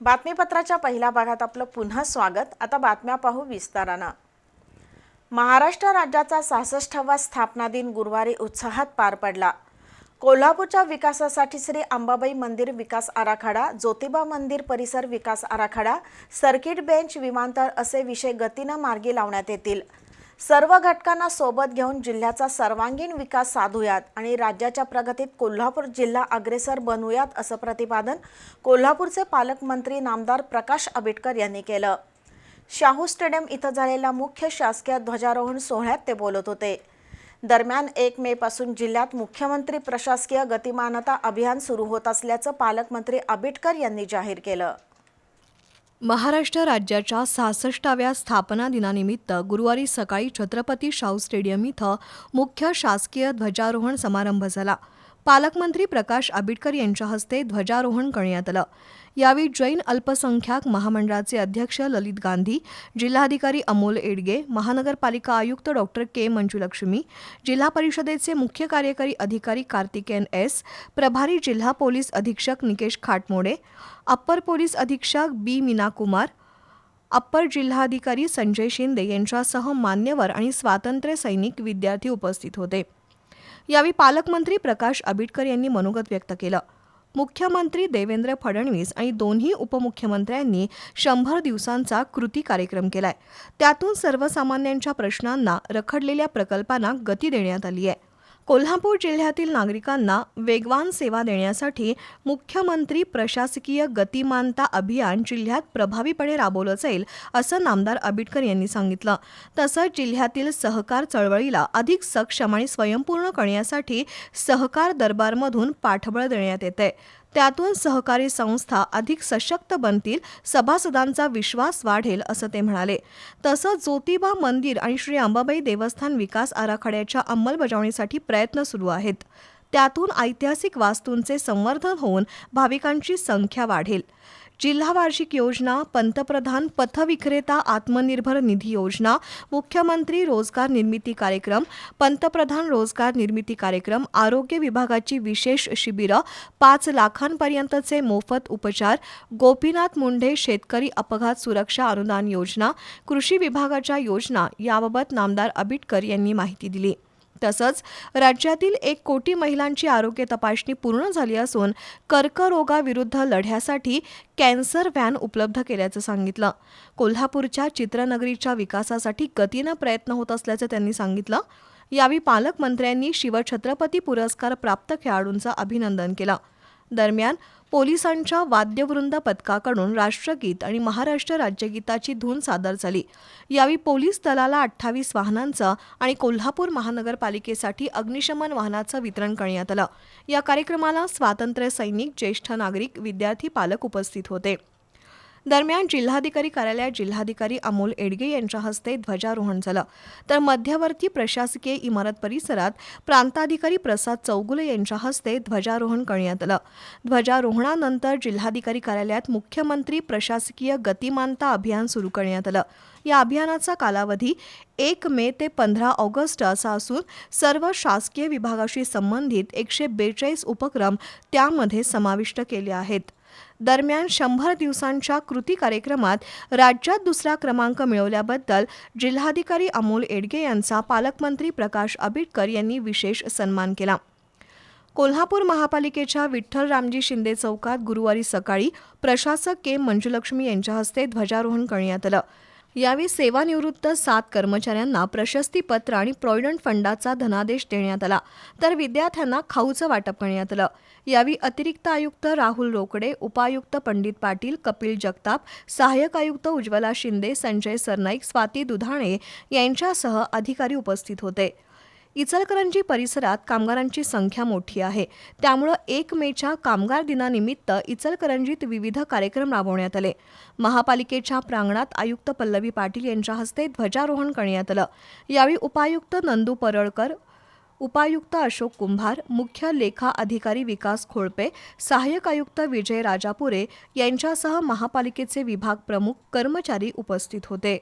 बातमीपत्राच्या पहिल्या भागात आपलं पुन्हा स्वागत. आता बातम्या पाहू विस्तारानं. महाराष्ट्र राज्याचा सहासष्टावा स्थापना दिन गुरुवारी उत्साहात पार पडला. कोल्हापूरच्या विकासासाठी श्री अंबाबाई मंदिर विकास आराखडा ज्योतिबा मंदिर परिसर विकास आराखडा सर्किट बेंच विमानतळ असे विषय गतीनं मार्गी लावण्यात येतील. सर्व घटकांना सोबत घेऊन जिल्ह्याचा सर्वांगीण विकास साधूयात आणि राज्याच्या प्रगतीत कोल्हापूर जिल्हा अग्रेसर बनवूयात असं प्रतिपादन कोल्हापूरचे पालकमंत्री नामदार प्रकाश आंबेडकर यांनी केलं. शाहू स्टेडियम इथं झालेल्या मुख्य शासकीय ध्वजारोहण सोहळ्यात ते बोलत होते. दरम्यान एक मे पासून जिल्ह्यात मुख्यमंत्री प्रशासकीय गतिमानता अभियान सुरू होत असल्याचं पालकमंत्री आंबेडकर यांनी जाहीर केलं. महाराष्ट्र राज्याच्या सहासष्टाव्या स्थापना दिनानिमित्त गुरुवारी सकाळी छत्रपती शाहू स्टेडियम इथं मुख्य शासकीय ध्वजारोहण समारंभ झाला. पालकमंत्री प्रकाश आंबेडकर यांच्या हस्ते ध्वजारोहण करण्यात आलं. यावेळी जैन अल्पसंख्याक महामंडळाचे अध्यक्ष ललित गांधी जिल्हाधिकारी अमोल एडगे महानगरपालिका आयुक्त डॉक्टर के मंजुलक्ष्मी जिल्हा परिषदेचे मुख्य कार्यकारी अधिकारी कार्तिकेन एस प्रभारी जिल्हा पोलीस अधीक्षक निकेश खाटमोडे अप्पर पोलीस अधीक्षक बी मीनाकुमार अप्पर जिल्हाधिकारी संजय शिंदे यांच्यासह मान्यवर आणि स्वातंत्र्य सैनिक विद्यार्थी उपस्थित होते. यावेळी पालकमंत्री प्रकाश आबिटकर यांनी मनोगत व्यक्त केलं. मुख्यमंत्री देवेंद्र फडणवीस आणि दोन्ही उपमुख्यमंत्र्यांनी शंभर दिवसांचा कृती कार्यक्रम केलाय. त्यातून सर्वसामान्यांच्या प्रश्नांना रखडलेल्या प्रकल्पांना गती देण्यात आली आहे. कोल्हापूर जिल्ह्यातील नागरिकांना वेगवान सेवा देण्यासाठी मुख्यमंत्री प्रशासकीय गतिमानता अभियान जिल्ह्यात प्रभावीपणे राबवलं जाईल असं नामदार आंबेडकर यांनी सांगितलं. तसंच जिल्ह्यातील सहकार चळवळीला अधिक सक्षम आणि स्वयंपूर्ण करण्यासाठी सहकार दरबारमधून पाठबळ देण्यात येते त्यातून सहकारी संस्था अधिक सशक्त बनतील सभासदांचा विश्वास वाढेल असं ते म्हणाले. तसंच ज्योतिबा मंदिर आणि श्री अंबाबाई देवस्थान विकास आराखड्याच्या अंमलबजावणीसाठी प्रयत्न सुरू आहेत. त्यातून ऐतिहासिक वास्तूंचे संवर्धन होऊन भाविकांची संख्या वाढेल. जिल्हा वार्षिक योजना पंतप्रधान पथविक्रेता आत्मनिर्भर निधी योजना मुख्यमंत्री रोजगार निर्मिती कार्यक्रम पंतप्रधान रोजगार निर्मिती कार्यक्रम आरोग्य विभागाची विशेष शिबिरं पाच लाखांपर्यंतचे मोफत उपचार गोपीनाथ मुंढे शेतकरी अपघात सुरक्षा अनुदान योजना कृषी विभागाच्या योजना याबाबत नामदार आबिटकर यांनी माहिती दिली. तसंच राज्यातील एक कोटी महिलांची आरोग्य तपासणी पूर्ण झाली असून कर्करोगाविरुद्ध लढ्यासाठी कॅन्सर व्हॅन उपलब्ध केल्याचं सांगितलं. कोल्हापूरच्या चित्रनगरीच्या विकासासाठी गतीनं प्रयत्न होत असल्याचं त्यांनी सांगितलं. यावेळी पालकमंत्र्यांनी शिवछत्रपती पुरस्कार प्राप्त खेळाडूंचं अभिनंदन केलं. दरम्यान पोलिसांच्या वाद्यवृंद पथकाकडून राष्ट्रगीत आणि महाराष्ट्र राज्यगीताची धून सादर झाली. यावेळी पोलीस दलाला अठ्ठावीस वाहनांचं आणि कोल्हापूर महानगरपालिकेसाठी अग्निशमन वाहनाचं वितरण करण्यात आलं. या कार्यक्रमाला स्वातंत्र्य सैनिक ज्येष्ठ नागरिक विद्यार्थी पालक उपस्थित होते. दरम्यान जिल्हाधिकारी कार्यालयात जिल्हाधिकारी अमोल एडगे यांच्या हस्ते ध्वजारोहण झालं. तर मध्यवर्ती प्रशासकीय इमारत परिसरात प्रांताधिकारी प्रसाद चौगुले यांच्या हस्ते ध्वजारोहण करण्यात आलं. ध्वजारोहणानंतर जिल्हाधिकारी कार्यालयात मुख्यमंत्री प्रशासकीय गतिमानता अभियान सुरू करण्यात आलं. या अभियानाचा कालावधी एक मे ते पंधरा ऑगस्ट असा असून सर्व शासकीय विभागाशी संबंधित एकशे बेचाळीस उपक्रम त्यामध्ये समाविष्ट केले आहेत. दरम्यान शंभर दिवसांच्या कृती कार्यक्रमात राज्यात दुसरा क्रमांक मिळवल्याबद्दल जिल्हाधिकारी अमोल एडगे यांचा पालकमंत्री प्रकाश आबिटकर यांनी विशेष सन्मान केला. कोल्हापूर महापालिकेच्या विठ्ठल रामजी शिंदे चौकात गुरुवारी सकाळी प्रशासक के मंजुलक्ष्मी यांच्या हस्ते ध्वजारोहण करण्यात आलं. यावेळी सेवानिवृत्त सात कर्मचाऱ्यांना प्रशस्तीपत्र आणि प्रॉव्हिडंट फंडाचा धनादेश देण्यात आला. तर विद्यार्थ्यांना खाऊचं वाटप करण्यात आलं. यावेळी अतिरिक्त आयुक्त राहुल रोकडे उपायुक्त पंडित पाटील कपिल जगताप सहाय्यक आयुक्त उज्ज्वला शिंदे संजय सरनाईक स्वाती दुधाणे यांच्यासह अधिकारी उपस्थित होते. इचलकरंजी परिसरात कामगारांची संख्या मोठी आहे. त्यामुळं एक मेच्या कामगार दिनानिमित्त इचलकरंजीत विविध कार्यक्रम राबवण्यात आले. महापालिकेच्या प्रांगणात आयुक्त पल्लवी पाटील यांच्या हस्ते ध्वजारोहण करण्यात आलं. यावेळी उपायुक्त नंदू परळकर उपायुक्त अशोक कुंभार मुख्य लेखा अधिकारी विकास खोळपे सहाय्यक आयुक्त विजय राजापुरे यांच्यासह महापालिकेचे विभाग प्रमुख कर्मचारी उपस्थित होते.